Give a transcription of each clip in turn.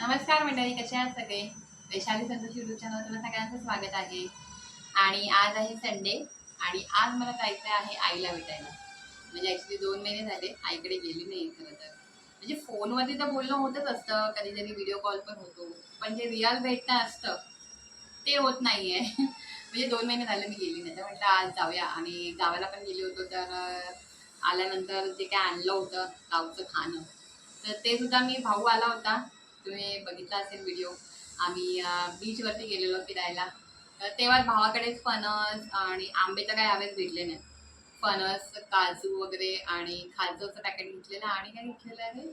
नमस्कार मंडळी कसे आहात सगळे? वैशाली संतोष युट्यूब चॅनल तुला सगळ्यांचं स्वागत आहे. आणि आज आहे संडे आणि आज मला जायचं आहे आईला भेटायला. म्हणजे ॲक्च्युली दोन महिने झाले आईकडे गेली नाही खरं तर. म्हणजे फोनवरती तर बोलणं होतच असतं कधीतरी व्हिडिओ कॉल पण होतो. पण जे रिअल भेटणं असतं ते होत नाही आहे म्हणजे दोन महिने झाले मी गेली नाही. तर म्हटलं आज जाऊया. आणि गावाला पण गेली होतो तर आल्यानंतर जे काय आणलं होतं गावचं खाणं तर ते सुद्धा मी भाऊ आला होता. तुम्ही बघितला असेल व्हिडिओ आम्ही बीचवरती गेलेलो फिरायला. तर तेव्हा भावाकडेच फणस आणि आंबे तर काही हवेच भेटले नाही फणस काजू वगैरे आणि खाजूचं पॅकेट घेतलेलं आणि काय घेतलेलं आहे?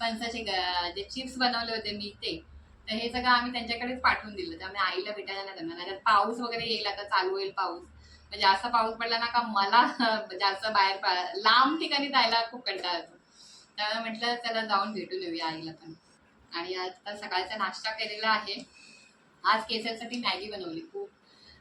फणसाचे ग- जे चिप्स बनवले होते मी ते. तर हे सगळं आम्ही त्यांच्याकडेच पाठवून दिलं. त्यामुळे आईला भेटायला नाही जमणार. नाही पाऊस वगैरे येईल आता चालू होईल पाऊस. म्हणजे जास्त पाऊस पडला ना का मला जास्त बाहेर लांब ठिकाणी जायला खूप कंटाळा येतो. त्यामुळे म्हटलं चला जाऊन भेटून येऊया आईला पण. आणि आता सकाळचा नाश्ता केलेला आहे. आज केसरसाठी मॅगी बनवली. खूप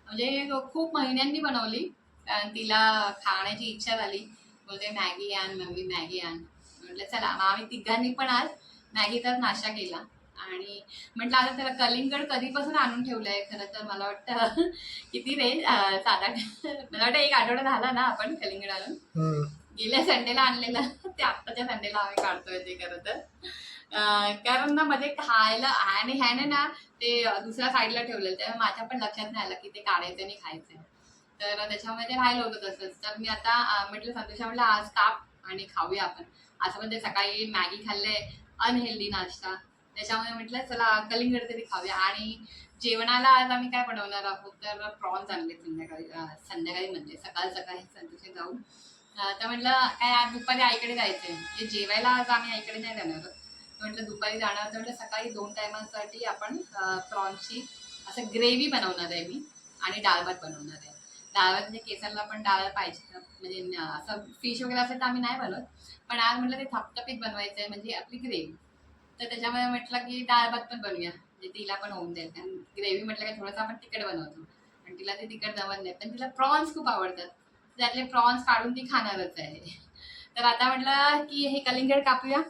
म्हणजे खूप महिन्यांनी बनवली. कारण तिला खाण्याची इच्छा झाली. बोलते मॅगी आण मम्मी मॅगी आण. म्हटलं चला. मग आम्ही तिघांनी पण आज मॅगीचाच नाश्ता केला. आणि म्हटलं आता त्याला कलिंगड कधीपासून आणून ठेवलं आहे खरं तर मला वाटतं किती रे सात आठ मला वाटतं एक आठवडा झाला ना आपण कलिंगड आणून. गेल्या संडेला आणलेलं. ते आत्ताच्या संडेला आम्ही काढतोय ते खरं तर. कारण ना मध्ये खायला आणि ह्याने ना ते दुसऱ्या साईडला ठेवलेलं त्यामुळे माझ्या पण लक्षात नाही आलं की ते काढायचं आणि खायचं तर त्याच्यामध्ये राहिलं होतं तसंच. तर मी आता म्हटलं संतोषा म्हटलं आज काप आणि खाऊया आपण. असं पण ते सकाळी मॅगी खाल्ले अनहेल्दी नाश्ता. त्याच्यामुळे म्हटलं चला कलिंगड तरी खाऊया. आणि जेवणाला आज आम्ही काय बनवणार आहोत? तर प्रॉन्स आणले संध्याकाळी संध्याकाळी म्हणजे सकाळ सकाळी संतोषी जाऊन. तर म्हटलं काय आज दुपारी आईकडे जायचंय. म्हणजे जेवायला आज आम्ही आईकडे नाही जाणार. म्हटलं दुपारी जाणार तर म्हटलं सकाळी दोन टायमांसाठी आपण प्रॉन्सची असं ग्रेव्ही बनवणार आहे मी आणि डाळ भात बनवणार आहे. डाळ भात म्हणजे केसरला पण डाळ पाहिजे म्हणजे असं फिश वगैरे असेल तर आम्ही नाही बनवत. पण आज म्हटलं ते थपथपीत बनवायचं आहे म्हणजे आपली ग्रेव्ही. तर त्याच्यामुळे म्हटलं की डाळ भात पण बनवूया म्हणजे तिला पण होऊन जाईल. कारण ग्रेव्ही म्हटलं की थोडंसं आपण तिखट बनवतो. आणि तिला ते तिखट जमत नाही. पण तिला प्रॉन्स खूप आवडतात. त्यातले प्रॉन्स काढून ती खाणारच आहे. तर आता म्हटलं की हे कलिंगड कापूया.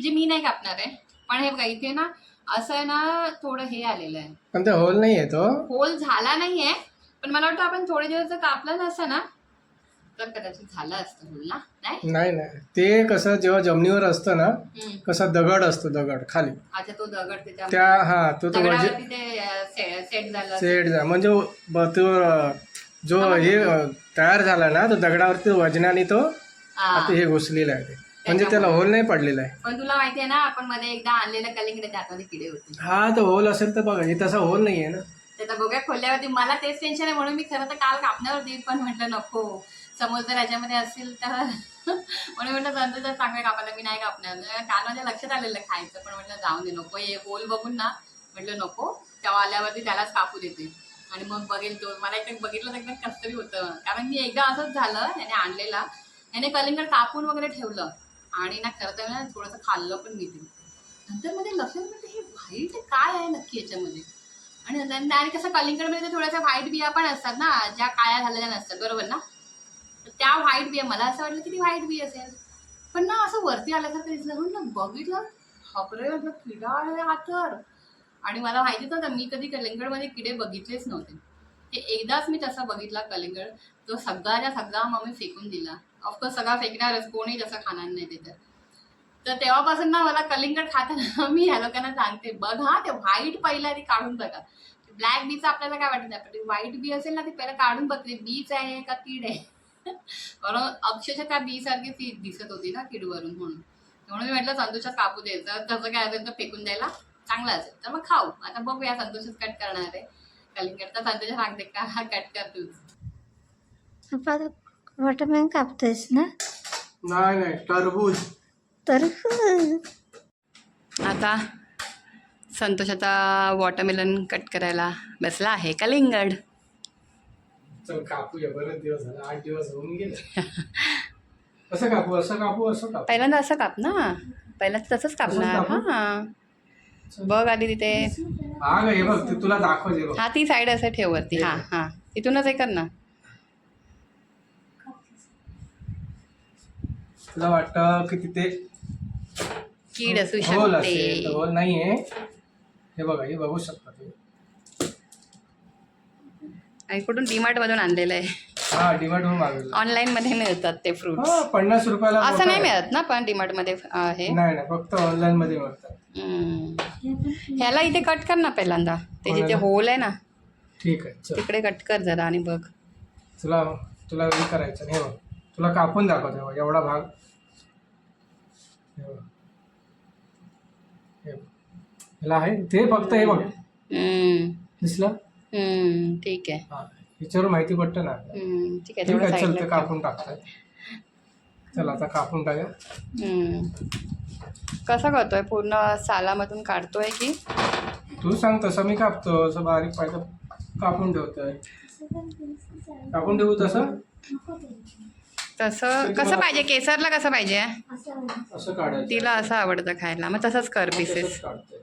म्हणजे मी नाही कापणार आहे. पण हे बघा इथे ना असं आहे ना थोडं हे आलेलं आहे. पण ते होल नाही आहे तो. होल झाला नाहीये पण मला वाटतं आपण थोडे दिवस जर कापलं नसतं ना तर कदाचित झालं असतं होल ना? नाही? नाही नाही. ते कसं जेव्हा जमिनीवर असतं ना हम्म. कसा दगड असतो दगड खाली. अच्छा तो दगड त्याच्या त्या हा तो तो वजे दगडावरती ते सेट झालं असेल. सेट जा म्हणजे ब- तो अं, जो हे अं, तयार झाला ना तो दगडावरती वजनाने तो हा. आता हे घुसलेला आहे ते. म्हणजे त्याला होल नाही पडलेला आहे. पण तुला माहितीये ना आपण मध्ये एकदा आणलेलं कलिंगड त्यामध्ये किडे होते. हा तो होल असेल तर बघा हे तसा होल नाही आहे ना त्याचा बघा खोलल्यावरती मला तेच टेन्शन आहे म्हणून मी खरं तर काल कापण्यावर देईल पण म्हटलं नको. समोर जर याच्यामध्ये असेल तर. म्हणून म्हटलं जर चांगलं कापायला. मी नाही कापणार. काल माझ्या लक्षात आलेलं खायचं पण म्हटलं जाऊन दे नको. हे होल बघून ना म्हटलं नको. तेव्हा आल्यावरती त्यालाच कापू देते. आणि मग बघेल तो. मला एकदम बघितलं तर एकदम कसं तरी होतं. कारण मी एकदा असंच झालं याने आणलेला. याने कलिंगड कापून वगैरे ठेवलं. आणि ना खरं तर ना थोडंसं खाल्लं पण मी ते नंतर मध्ये लक्षात म्हटलं हे व्हाईट काय आहे नक्की याच्यामध्ये? आणि नंतर- आणि कसं कलिंगडमध्ये तर थोड्याशा व्हाईट बिया पण असतात ना ज्या काळ्या झालेल्या नसतात बरोबर ना? तर त्या व्हाईट बिया मला असं वाटलं की ती व्हाईट बी असेल. पण ना असं वरती आल्यासारखं दिसलं म्हणून ना बघितलं खबरे म्हटलं किडा आहे हा तर. आणि मला माहितीच होतं मी कधी कलिंगडमध्ये किडे बघितलेच नव्हते. ते एकदाच मी तसा बघितला कलिंगड तो सगळ्याच्या सगळा मग मी फेकून दिला. ऑफकोर्स सगळा फेकणारच कोणी तसं खाणार नाही ते तर. तर तेव्हापासून ना मला कलिंगड खाताना मी ह्या लोकांना सांगते बघ हा ते व्हाईट पहिला ते काढून बघा. ब्लॅक बीचं आपल्याला काय वाटत नाही पण व्हाईट बी असेल ना ती पहिला काढून बघते बीच आहे का कीड आहे? म्हणून अक्षरशः त्या बी सारखी ती दिसत होती ना किडवरून म्हणून. म्हणून मी म्हटलं संतोषात कापू द्यायचं तसं काय असेल तर फेकून द्यायला चांगलं असेल तर मग खाऊ. आता बघूया संतोषच कट करणार आहे. का हा कट कर तूच पप्पा वॉटरमॅन कापतोयस ना? नाही नाही टरबूज. तर आता संतोष आता वॉटरमेलन कट करायला बसला आहे. कलिंगड. चल कापूया. बरेच दिवस झाले. आठ दिवस होऊन गेले. कसं कापू असं कापू असं कापू. पहिल्यांदा असं काप ना. पहिल्यांदा तसंच कापणार. कापू? हा. बघ आधी तिथे. हा ग हे बघ ते तुला दाखव हे बघ. हा ती साईड असं ठेव वरती. हा हा तिथूनच हे. कर ना. तुला वाटतं की तिथे कीड असू होल असेल तर शकते. होल नाहीये. हे बघा हे बघू शकता तुम्ही. आणि कुठून डीमार्ट मधून आणलेलं आहे. हा डिमार्ट म्हणून मागवलं ऑनलाईन मध्ये मिळतात ते फ्रुट्स हा पन्नास रुपयाला असं नाही. मिळत ना पण डीमार्टमध्ये आहे नाही नाही फक्त ऑनलाईन मध्ये मिळतात हम्म. ह्याला इथे कट कर ना पहिल्यांदा ते जिथे कोणाला? होल आहे ना ठीक आहे चल तिकडे कट कर जरा आणि बघ तुला तुला हे करायचं नाही हे बघ तुला कापून दाखवतो बघ एवढा भाग हे बघ. हे बघ. ह्याला आहे ते फक्त हे बघ हम्म. दिसलं हम्म. ठीक आहे हा ह्याच्यावर माहिती पडतं ना. हम्म. ठीक आहे ठीक तेवढं आहे चल ते. कापून टाकतात चल आता कापून टाका. कसं करतोय? पूर्ण सालामधून काढतोय की? तू सांग तसं मी कापतो. असं बारीक पाहिजे कापून ठेवतोय. कापून ठेवू तसं? तसं कसं पाहिजे? केसरला कसं पाहिजे? असं काढायचं. तिला असं आवडतं खायला. मग तसंच कर पीसेस तसंच काढतोय.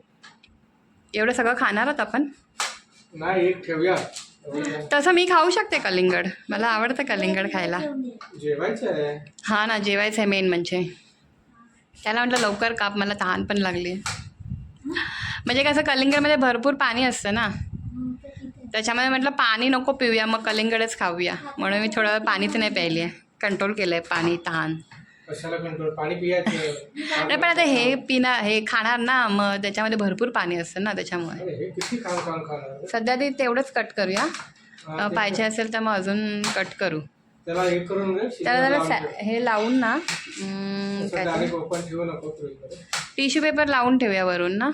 एवढं सगळं खाणार आहोत आपण? नाही एक ठेवूया. तसं मी खाऊ शकते कलिंगड. मला आवडतं कलिंगड खायला. हा ना जेवायचं आहे मेन म्हणजे. त्याला म्हटलं लवकर काप मला तहान पण लागली. म्हणजे कसं कलिंगडमध्ये भरपूर पाणी असतं ना. त्याच्यामध्ये म्हटलं पाणी नको पिऊया मग कलिंगडच खाऊया. म्हणून मी थोडं पाणीच नाही प्यायली आहे. कंट्रोल केलं आहे पाणी तहान. कशाला कंट्रोल? पाणी पियायचं नाही पण आता हे पिणार हे खाणार ना मग त्याच्यामध्ये भरपूर पाणी असतं ना त्याच्यामुळे. अरे हे किती काम काम खाणार? सध्या ते तेवढंच कट करूया. अ, पाहिजे असेल तर मग अजून कट करू. त्याला हे करून घे, त्याला जरा लावून सा-. हे लावून ना असं ठेवू नको फ्रीजमध्ये. टिश्यू पेपर लावून ठेवूया वरून ना.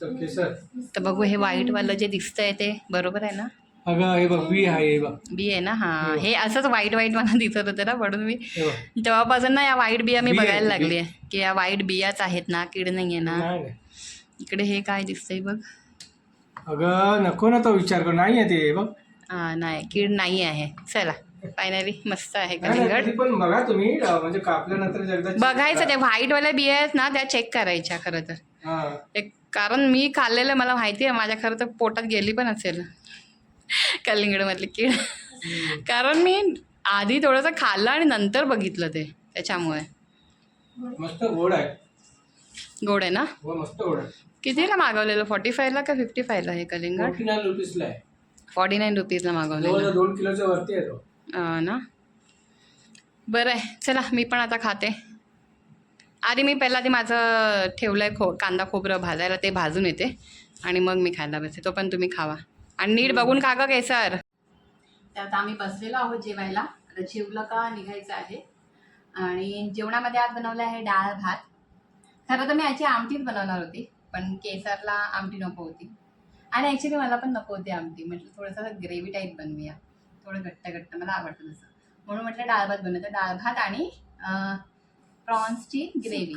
चल केसर. तर बघू हे व्हाईटवालं जे दिसतंय ते बरोबर आहे ना? अगं हे बघ बी आहे हे बघ. बी आहे ना? हा. हो. हे असंच व्हाईट व्हाईट मला दिसत होतं ना म्हणून मी हे बघ. तेव्हापासून ना या व्हाईट बिया मी बघायला. लागली आहे की या व्हाईट बियाच आहेत ना कीड नाही आहे ना. नाही नाही. इकडे हे काय दिसतंय बघ. अगं नको ना तो विचार कर. नाही आहे ते हे बघ. हा नाही कीड नाही आहे. चला फायनली मस्त आहे नाही, नाही, कलिंगड पण बघा तुम्ही अं, म्हणजे कापल्यानंतर एकदा बघायचं. ते व्हाईटवाल्या बिया आहेत ना त्या चेक करायच्या खरं तर. हा. ते कारण मी खाल्लेलं मला माहिती आहे माझ्या खरं तर पोटात गेली पण असेल. कलिंगडमधली कीड. कारण मी आधी थोडंसं खाल्लं आणि नंतर बघितलं ते त्याच्यामुळे. मस्त गोड आहे. गोड आहे ना? हो मस्त गोड आहे. कितीला मागवलेलं? फॉर्टी फायला का फिफ्टी फायला हे कलिंगड? फोर्टी नाईन रुपीजला आहे. फॉर्टी नाईन रुपीजला मागवलेलं. दोन किलोच्या वरती आहे ना? बरं आहे. चला मी पण आता खाते. आधी मी पहिला ते माझं ठेवलं आहे खो कांदा खोबरं भाजायला ते भाजून येते. आणि मग मी खायला बसते. तो पण तुम्ही खावा. आणि नीट बघून खा गं केसर. तर आता आम्ही बसलेलो आहोत जेवायला. आता जेवलं का निघायचं आहे. आणि जेवणामध्ये आज बनवलं आहे डाळ भात. खरं तर मी याची आमटीच बनवणार होती पण केसरला आमटी नको होती. आणि ॲक्च्युली मला पण नको होती आमटी. म्हटलं थोडंसं ग्रेव्ही टाईप बनवूया. थोडं घट्ट घट्ट मला आवडतं तसं. म्हणून म्हटलं डाळ भात बनवतं. डाळ भात आणि प्रॉन्सची ग्रेव्ही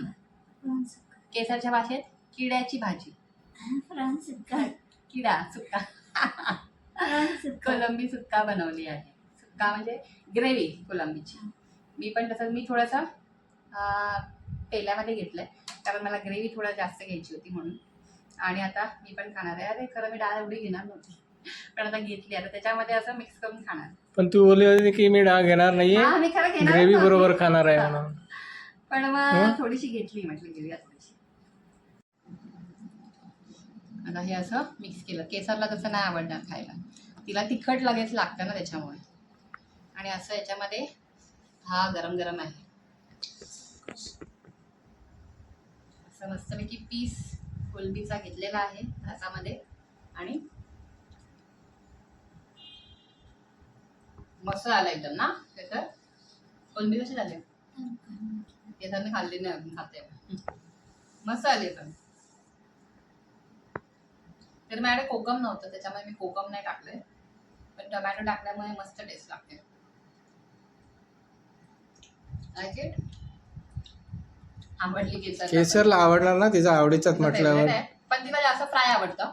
केसरच्या भाषेत किड्याची भाजी. किडा सुक्का. कोलंबी सुक्का बनवली आहे. सुक्का म्हणजे ग्रेव्ही कोलंबीची. मी पण तसंच मी थोडंसं तेलामध्ये घेतलं आहे कारण मला ग्रेव्ही थोडा जास्त घ्यायची होती म्हणून. आणि आता मी पण खाणार आहे. अरे खरं मी डाळ एवढी घेणार नव्हती. पण आता घेतली. आता त्याच्यामध्ये असं मिक्स करून खाणार. पण तू बोलली होती की मी डाळ घेणार नाहीये. मी खरं घेणार ग्रेव्ही. बरोबर खाणार आहे म्हणून. पण? मग थोडीशी घेतली. म्हटलं घेऊया थोडीशी आता हे असं मिक्स केलं. केसरला तसं नाही आवडणार खायला. तिला तिखट लगेच लागतं ना त्याच्यामुळे. आणि असं याच्यामध्ये हा गरम गरम आहे. असं मस्तपैकी पीस कोलबीचा घेतलेला आहे भातामध्ये आणि मस्त आलं एकदम ना? त्याचं कोलंबी कशी झाले? केसांनी खाल्ली नाही खाते. मस्त आली पण तर माझ्याकडे कोकम नव्हतं त्याच्यामुळे मी कोकम नाही टाकलंय. पण टोमॅटो टाकल्यामुळे मस्त टेस्ट लागते? आवडली केसर केसरला आवडणार ना? तिचा आवडीचाच म्हटल्यावर. पण तिला जास्त फ्राय आवडतं.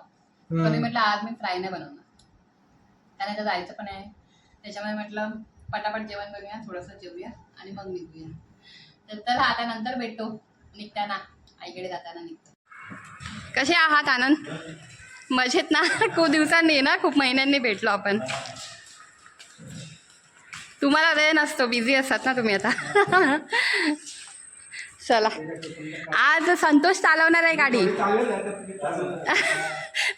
पण मी. म्हटलं आज मी फ्राय नाही बनवणार. त्याने तर जायचं पण आहे. त्याच्यामुळे म्हटलं पटापट जेवण करूया थोडंसं जेवूया आणि मग निघूया. तर चला आता नंतर भेटतो निघताना. आईकडे जाताना निघतो. कसे आहात आनंद? मजेत ना. खूप दिवसांनी ना खूप महिन्यांनी भेटलो आपण. तुम्हाला वेळ नसतो बिझी असतात ना तुम्ही आता. चला. आज संतोष चालवणार आहे गाडी.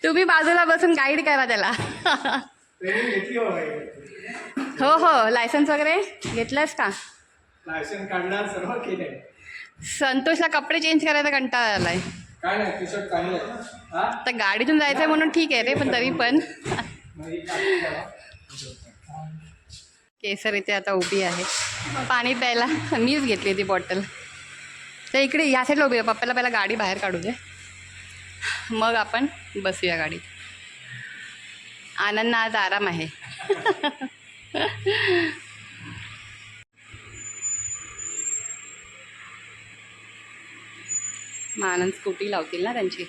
तुम्ही बाजूला बसून गाईड करा त्याला. हो. हो. लायसन्स वगैरे घेतलंस का? लायसन काढणार सर्व केलंय. संतोषला कपडे चेंज करायचा कंटाळा आलाय. काय नाही टी शर्ट चांगलं आहे. हा? तर गाडीतून जायचंय म्हणून ठीक आहे रे पण तरी पण. मग. केसर इथे आता उभी आहे. पाणी प्यायला मीच घेतली ती बॉटल. तर इकडे या साईडला उभी आहे. पप्पाला पहिला गाडी बाहेर काढू दे. मग आपण बसूया गाडीत. आनंद आज आराम आहे. मग आनंद स्कूटी लावतील ना त्यांची.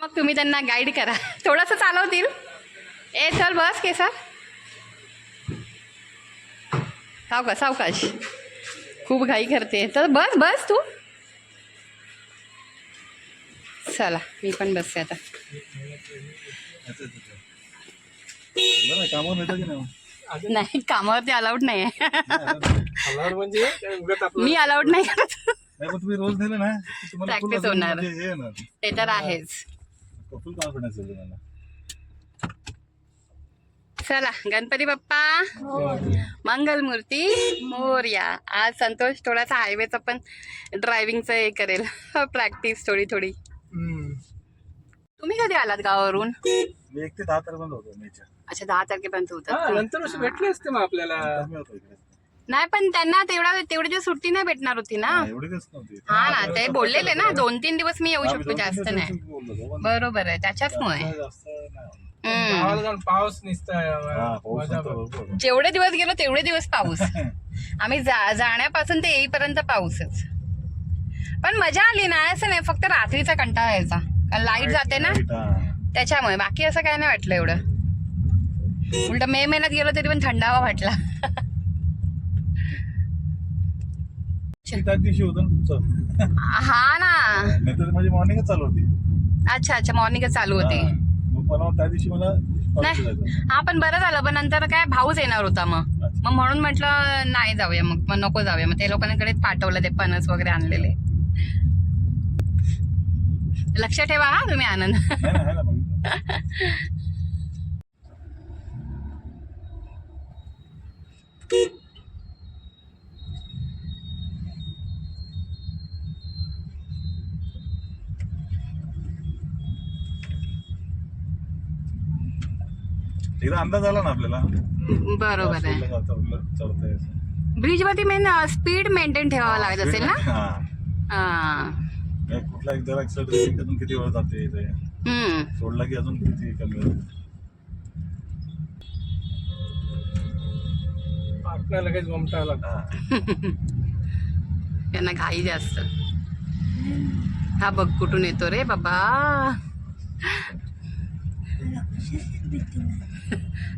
मग तुम्ही त्यांना गाईड करा. थोडंसं चालवतील. ए चल बस के सर सावकाश सावकाश. खूप घाई करते. तर बस बस तू. चला मी पण बसते आता. नाही कामावरती अलाउड नाही आहे म्हणजे काय उगाच आपलं मी अलाउड नाही करत. नाही पण तुम्ही रोज नेलं ना की तुम्हाला full Practice असं होणार. म्हणजे हे ते तर आहेच. चला गणपती बाप्पा. मंगलमूर्ती मोर्या. आज संतोष थोडासा हायवेचं पण ड्रायव्हिंगचं हे करेल. प्रॅक्टिस थोडी थोडी. तुम्ही कधी आलात गावावरून? मी एक ते दहा तारखेपर्यंत होतो मेच्या. अच्छा दहा तारखेपर्यंत हा, होतं नंतर भेटले असते मग आपल्याला. मी होतो इकडे. नाही पण त्यांना तेवढा तेवढी दिवस सुट्टी नाही भेटणार होती ना? हा, एवढी दिवस नव्हती. हा ना ते बोललेले ना दोन तीन दिवस मी येऊ हा, मी शकतो जास्त दिवस नाही. बोललो बरोबर आहे त्याच्याचमुळे. जास्त- जास्त नाही. हम्म. गावाला जाऊन पाऊस हा, नव्हता. भरपूर. जेवढे दिवस गेलो तेवढे दिवस पाऊस. आम्ही जा जाण्यापासून ते येईपर्यंत पाऊसच. पण मजा आली ना असं नाही फक्त रात्रीचा कंटाळा यायचा. लाइट जाते ना. त्याच्यामुळे. बाकी असं काय नाही वाटलं एवढं. उलट मे महिन्यात गेलो तरी पण थंडावा वाटला. दिवशी हा ना. माझी मॉर्निंगच चालू होती. अच्छा अच्छा. मॉर्निंगच चालू होती. मग मला त्या दिवशी मला नाही. हा पण बरं झालं. पण नंतर काय भाऊच येणार होता मग. मग म्हणून म्हटलं नाही जाऊया मग. मग नको जाऊया. मग ते लोकांकडे पाठवलं ते पनस वगैरे आणलेले. लक्ष ठेवा हा तुम्ही आनंद. एकदा अंदाज आला ना आपल्याला? बरोबर आहे. ब्रिज वरती मेन स्पीड मेंटेन ठेवावं लागत असेल ना? हा. नाही, कुठला एकदा ऍक्सिडेंट अजून किती वेळ जाते इथे? हम्म. सोडला की अजून किती कमी होते लगेच लागतं. हा. त्यांना घाई जास्त. हा बघ कुठून येतो रे बाबा.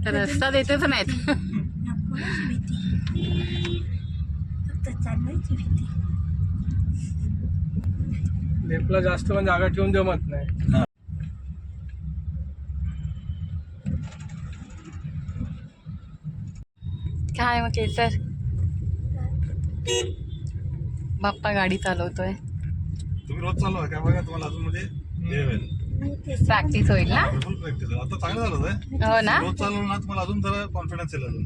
रस्ता देतच नाहीत. लेपला जास्त पण जागा ठेवून जमत नाही. काय मग केसर? बाप्पा गाडी चालवतोय. तुम्ही रोज चालू काय बघा तुम्हाला अजून म्हणजे प्रॅक्टिस होईल. ना? फुल प्रॅक्टिस आता चांगलं झालं होतं हो ना? रोज चालवलं ना तुम्हाला अजून जरा कॉन्फिडन्स येईल अजून.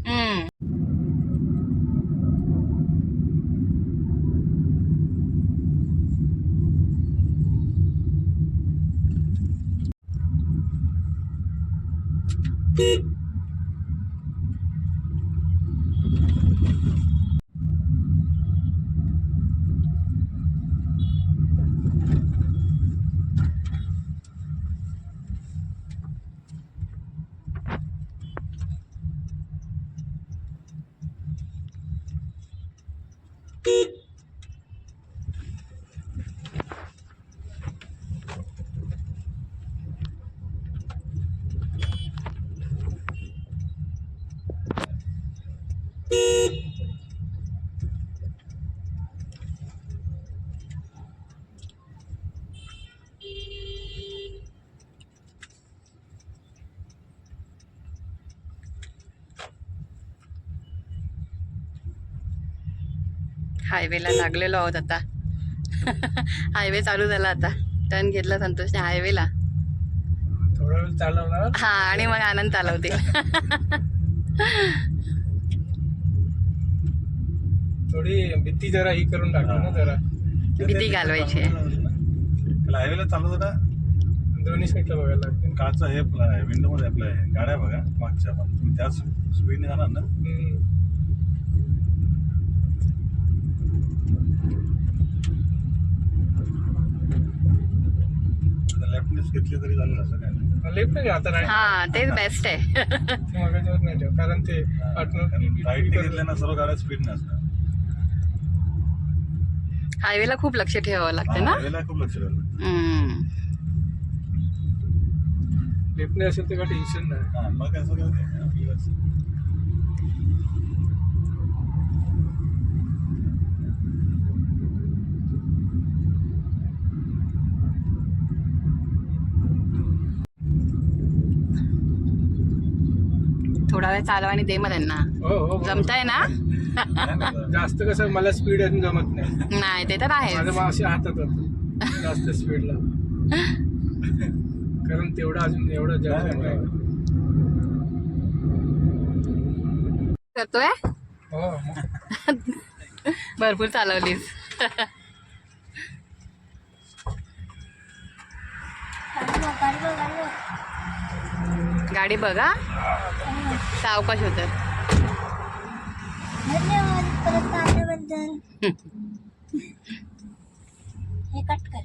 Beep. हायवेला लागलेलो आहोत आता. हायवे चालू झाला आता. टर्न घेतला संतोष हायवेला. हा आणि मग आनंद चालवतील. थोडी भीती जरा ही करून टाकू ना जरा. भीती घालवायची. आहे. हायवेला चालू होता. दोन्ही साईडला बघायला लागते. काचा हे विंडो मध्ये आपल्या हे गाड्या बघा मागच्या पण. तुम्ही त्याच स्पीडने जाणार ना. लेफ्टनेच घेतली तरी चालेल असं काय नाही. लेफ्ट नाही आता नाही. हा तेच बेस्ट आहे. नाही ठेव कारण ते राईट पार्टनर घेतल्या ना सर्व गाड्या स्पीडने असतात. हायवेला खूप लक्ष ठेवावं लागतं ना? हायवेला खूप लक्ष द्यायला हम्म. लेफ्टने असेल तर काय टेन्शन नाही. हा मग असं काय नाही आपल्याला थोडा वेळ चालवा आणि दे मग त्यांना हो हो बरोबर. जमताय ना, जास्त कसं मला स्पीड अजून जमत नाही. नाही ते तर आहे माझं मासे हातात होतं. जास्त स्पीडला कारण तेवढं अजून एवढं जास्त नाही करतोय? हो. भरपूर चालवलीस. गाडी बघा सावकाश होत. धन्यवाद. परत हे कट कर.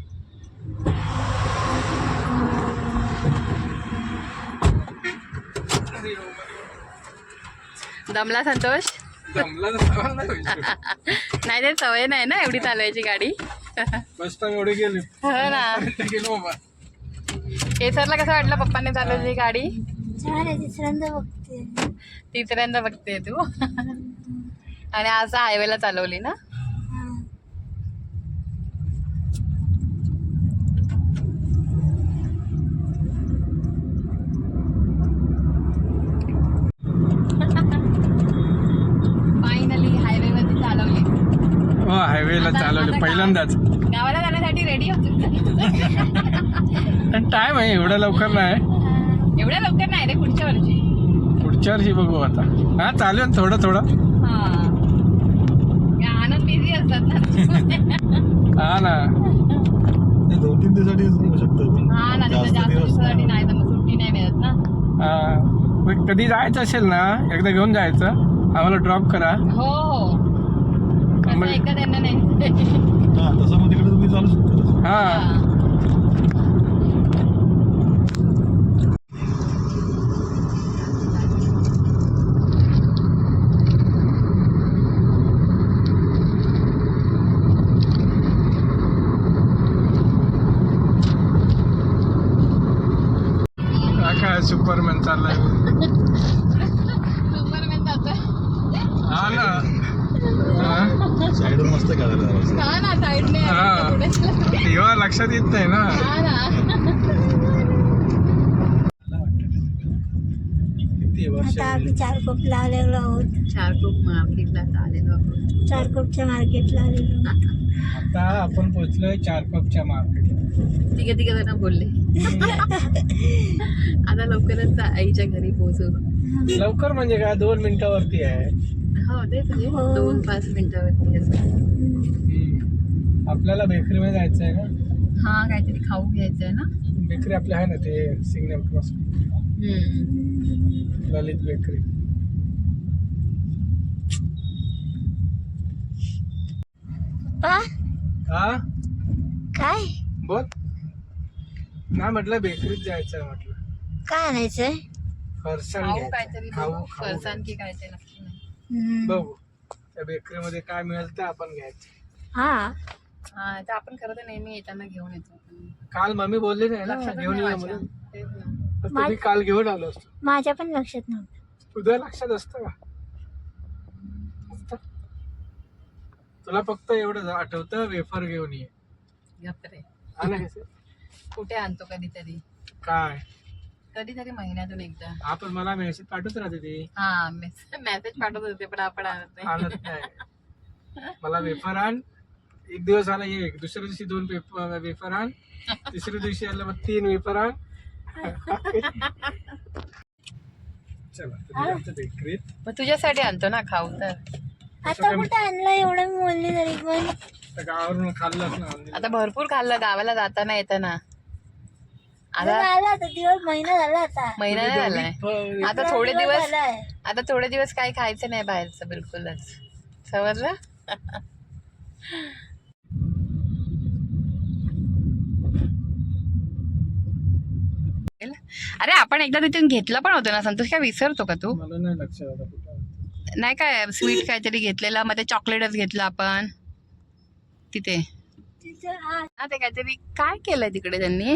दमला संतोष. नाही ते सवय नाही ना एवढी चालवायची गाडी. फर्स्ट टाइम एवढे गेले. हो ना. गेलो बाबा. केसरला कसं वाटलं पप्पाने चालवली गाडी? छान आहे तिसऱ्यांदा बघते. तिसऱ्यांदा बघते तू. आणि आज हायवेला चालवली ना? हा. हो हायवेला आता- चालवलं पहिल्यांदाच. गावाला जाण्यासाठी रेडी होतो. पण टाइम आहे एवढं लवकर नाही. एवढ्या लवकर नाही रे पुढच्या वर्षी. पुढच्या वर्षी बघू आता. हा चालेल थोडं थोडं? हा. बिझी असतात ना. हा ना. दोन तीन दिवसासाठी होऊ शकतं हा ना तिथं जास्त दिवस दिवसासाठी नाही. तर मग सुट्टी नाही मिळत ना. मग कधी जायचं असेल ना एकदा घेऊन जायचं. आम्हाला ड्रॉप करा. हो हो. त्यांना नाही. हा तसं मग तिकडे तुम्ही चालू शकता. हा हा. हा काय सुपरमॅन चाललाय सुपरमॅन जातोय हा ना हा? साईडवर मस्त करायला जरासं. हा ना साईडने हा. तेव्हा लक्षात येत नाही ना हा ना किती वर्ष आता आम्ही चारकोपला आलेलो आहोत. चारकोप मार्केटला आलेलो आपण चारकोपच्या मार्केटला आलेलो आहोत. आता आपण पोहोचलोय चार कपच्या मार्केटला. तिघे तिघे जण बोलले. आता लवकरच आईच्या घरी पोहोचू. लवकर म्हणजे काय? दोन मिनिटावरती आहे. हो तेच म्हणजे हो. दोन पाच मिनिटावरती असं. हम्म. आपल्याला बेकरीमध्ये जायचं आहे ना हा काहीतरी खाऊ घ्यायचं आहे ना? बेकरी आपल्या आहे ना ते सिग्नल क्रॉस. ललित बेकरी. हा काय? बोल. ना म्हटलं बेकरीत जायचं म्हटलं. काय आणायचंय? फरसाण खाऊ घ्यायचं. खाऊ बघू. खाऊ फरसाण की काय ते नक्की नाही. हम्म. बघू. त्या बेकरीमध्ये काय मिळेल ते आपण घ्यायचं. हा. हा तर आपण खरं तर नेहमी येताना घेऊन येतो. काल मम्मी बोलली नाही ना? घेऊन नाही ये. म्हणून. तेच ना. तर तुम्ही काल घेऊन आलो असतो. माझ्या पण लक्षात नव्हतं. तुझ्या लक्षात असतं का? असतं? तुला फक्त एवढं आठवतं वेफर घेऊन ये? कुठे आणतो कधीतरी? काय? कधीतरी महिन्यातून एकदा. आपण मला मेसेज पाठवत राहते ती. हा मेसेज पाठवत होते पण आपण आणत नाही. आणत नाही. मला वेफर आण. एक दिवस आला एक दुसऱ्या दिवशी दोन पेपर वेफर आण. तिसऱ्या दिवशी आलं मग तीन वेफर आण. चला मग तुझ्यासाठी आणतो ना खाऊ तर. आता कुठे आणलं? एवढं मी बोलली तरी पण. त्या गावावरून खाल्लंच ना आम्ही. आता भरपूर खाल्लं गावाला जाताना येताना आता आता झाला आता दिवस महिना झाला आता. महिना नाही झालाय. आता थोडे दिवस झालाय. आता थोडे दिवस काही खायचं नाही बाहेरचं बिलकुलच. समजलं? अरे आपण एकदा तिथून घेतलं पण होतं ना संतोष काय विसरतो का तू? मला नाही लक्षात आता कुठं नाही काय स्वीट काहीतरी घेतलेलं मग ते चॉकलेटच घेतलं आपण. तिथे. हा. ते काहीतरी काय केलंय तिकडे त्यांनी?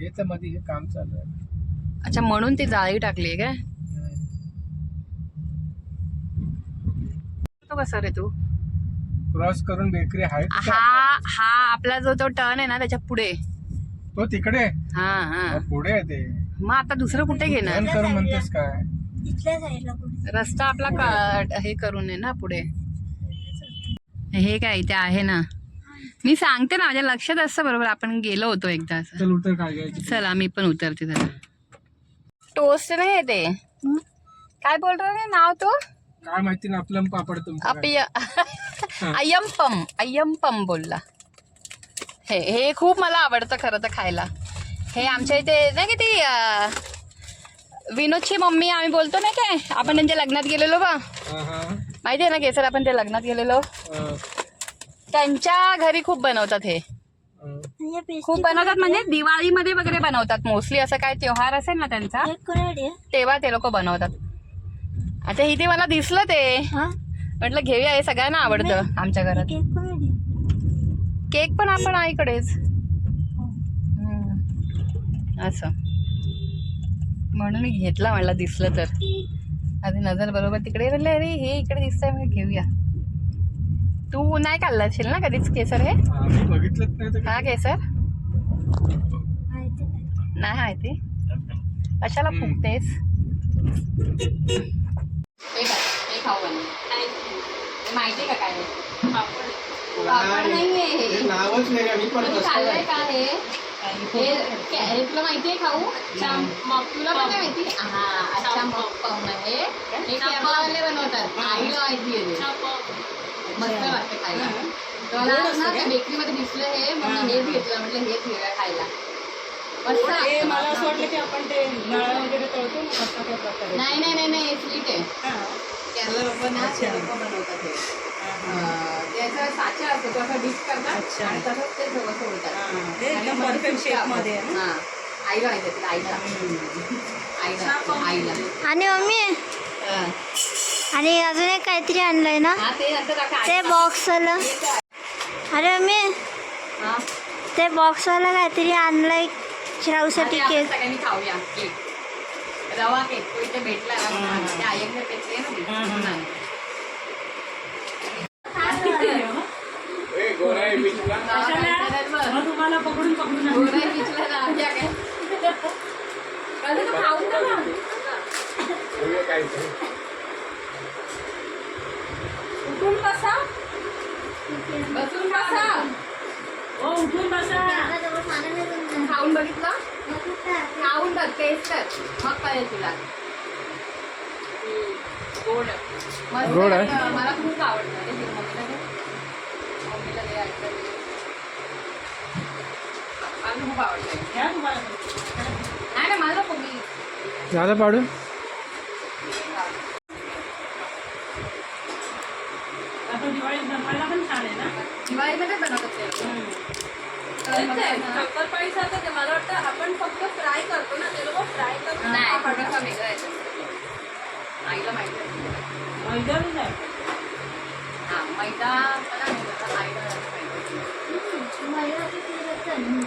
हे तर मध्ये हे काम चालू आहे. अच्छा म्हणून ती जाळी टाकली आहे काय? तो कसा रे तू? क्रॉस करून बेकरी आहे? हा हा आपला जो तो टर्न आहे ना त्याच्या पुढे. तो तिकडे हा हा. पुढे आहे ते. मग आता दुसरं कुठे घेणार? फोन करून म्हणतेस काय? तिथल्या साईडला कुठे? रस्ता आपला का- हे करून आहे ना पुढे. हे काय इथे आहे ना? मी सांगते ना माझ्या लक्षात असतं बरोबर. आपण गेलो होतो एकदा असं. चल उतर काय घ्यायची चला मी पण उतरते जरा. टोस्ट नाही आहे ते. काय बोल रे नाव तो? काय माहिती ना आपलं पापड तुमचं काय. अपिय अय्यमपम अय्यमपम बोलला. हे हे खूप मला आवडतं खरं तर खायला. हे आमच्या इथे नाही की ती विनोदची मम्मी आम्ही बोलतो नाही काय आपण त्यांच्या लग्नात गेलेलो बा. हा, हा. माहिती आहे ना केसर आपण ते लग्नात गेलेलो. त्यांच्या घरी खूप बनवतात हे. खूप बनवतात म्हणजे दिवाळीमध्ये वगैरे बनवतात मोस्टली असं काय त्योहार असेल ना त्यांचा तेव्हा ते लोक बनवतात. आता इथे मला दिसलं ते. म्हटलं घेऊया हे सगळ्यांना आवडतं आमच्या घरात. केक पण आपण आईकडेच. असं. म्हणून मी घेतला म्हणला दिसलं तर. आधी नजर बरोबर तिकडे म्हणलं अरे हे इकडे दिसतंय म्हणजे घेऊया. तू नाही खाल्ला असेल ना कधीच केसर हे? हा केसर? नाही. नाही माहिती? कशाला फुकतेस हे खाऊ माहिती का काय? पापड नाहीये नावच नाही का? मी पण खाल्लंय? का हे? काय- तुला खाऊ पण माहिती? हा अच्छा मग हे. हे केरळवाले बनवतात. आईला माहिती आहे मस्त वाटतं खायला. तर मला ना त्या बेकरीमध्ये दिसलं हे हेच घेतलं म्हटलं हेच घेऊया खायला. हे. मला असं वाटलं की आपण ते नळा वगैरे तळतो ना तसा त्या प्रकारे नाही नाही नाही नाही स्वीट आहे. केरळ लोक ना ते लोक बनवतात अं, त्याचा साचा असतो तो असा डिश करतात अच्छा. आणि तसंच ते सगळं सोडतात हा. परफेक्ट? हा. आईला माहिती आईला आईला आईला मम्मी हा. आणि अजून एक काहीतरी आणलंय ना हा, ते असं टाका. ते बॉक्स वाला अरे मम्मी हा. ते बॉक्स वाला काहीतरी आणलंय आपण केक सगळ्यांनी खाऊया केक रवा केक तो इथे भेटला ना ते आईकडे भेटले ना तुम्हाला पकडून पकडून. गोराई काय? जा ना. उठून बसा. बसून बसा. हो उठून बसा. खाऊन बघितलं? खाऊन बघ टेस्ट कर. मग कळेल तुला. गोड. आहे? मला खूप आवडतं रे मम्मीला दे. मम्मीला दे ऐकतं. मला खूप आवडतं. घ्या तुम्हाला. नाही नाही मला नको मी झालं पाडून? आता दिवाळीत बनवायला पण छान आहे ना? दिवाळीमध्ये बनवतात. शंकरपाळी सारखं ते मला वाटतं आपण फक्त फ्राय करतो ना ते लोक फ्राय करतो नाही थोडासा वेगळा येतो आईला माहिती आहे. मैदा मी नाही हां मैदा मला नाही मैदा मैदा